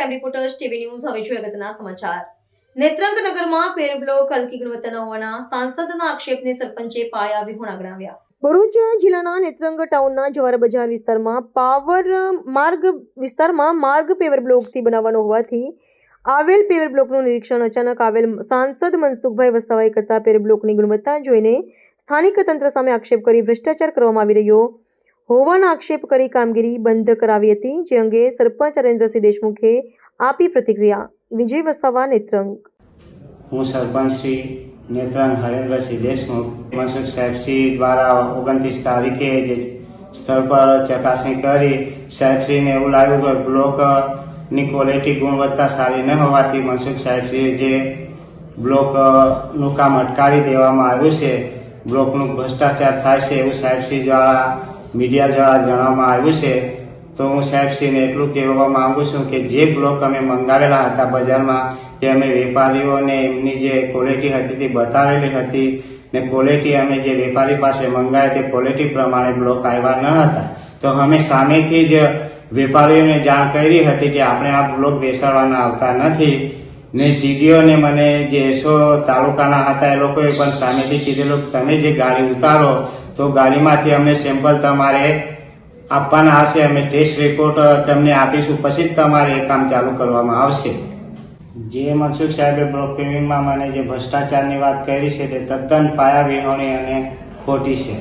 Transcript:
Crime reporters, TV news, હવે જોઈએ અગત્યના સમાચાર. નેત્રંગ નગરમાં પેર બ્લોક હલકી ગુણવત્તાના હોવાના સાંસદના આક્ષેપને સરપંચે પાયા વિહોણા ગણાવ્યા ભરૂચ જિલ્લાના નેત્રંગ ટાઉનના જવાર બજાર વિસ્તારમાં પાવર માર્ગ વિસ્તારમાં માર્ગ પેવર બ્લોકથી બનાવવાનો હોવાથી આવેલ પેવર બ્લોકનું નિરીક્ષણ અચાનક આવેલ સાંસદ મનસુખભાઈ વસાવાએ કરતા પેવર બ્લોકની ગુણવત્તા જોઈને સ્થાનિક તંત્ર સામે આક્ષેપ કરી ભ્રષ્ટાચાર કરવામાં આવી રહ્યો. હોવાના આક્ષેપ કરી કામગીરી બંધ કરાવી હતી, જે અંગે સરપંચ નરેન્દ્રસિંહ દેશમુખે આપી પ્રતિક્રિયા. વિજય વસાવા, નેત્રંગ. હું સરપંચ શ્રી નેત્રંગ હરેન્દ્રસિંહ દેશમુખ, મનસુખ સાહેબશ્રી દ્વારા ઓગણત્રીસ તારીખે જે સ્થળ પર ચકાસણી કરી સાહેબશ્રીને એવું લાગ્યું કે બ્લોકની ક્વોલિટી ગુણવત્તા સારી ન હોવાથી મનસુખ સાહેબશ્રીએ જે બ્લોકનું કામ અટકાવી દેવામાં આવ્યું છે બ્લોકનું ભ્રષ્ટાચાર થાય છે એવું સાહેબશ્રી દ્વારા મીડિયા દ્વારા જણાવવામાં આવ્યું છે, તો હું સાહેબશ્રીને એટલું કહેવા માંગુ છું કે જે બ્લોક અમે મંગાવેલા હતા બજારમાં, તે અમે વેપારીઓને એમની જે ક્વોલિટી હતી તે બતાવેલી હતી ને ક્વોલિટી અમે જે વેપારી પાસે મંગાવ્યા તે ક્વોલિટી પ્રમાણે બ્લોક આવ્યા ન હતા. તો અમે સામેથી જ વેપારીઓને જાણ કરી હતી કે આપણે આ બ્લોક બેસાડવાના આવતા નથી. ને ટીડીઓને મને જે એસો તાલુકાના હતા, એ લોકોએ પણ સામેથી કીધેલું કે તમે જે ગાડી ઉતારો, તો ગાડીમાંથી અમને સેમ્પલ તમારે આપવાના આવશે અમે ટેસ્ટ રિપોર્ટ તમને આપીશું, પછી જ તમારે એ કામ ચાલુ કરવામાં આવશે. જે મનસુખ સાહેબે બ્લોક પેમેન્ટમાં મને જે ભ્રષ્ટાચારની વાત કરી છે, તે તદ્દન પાયા વિહોણી અને ખોટી છે.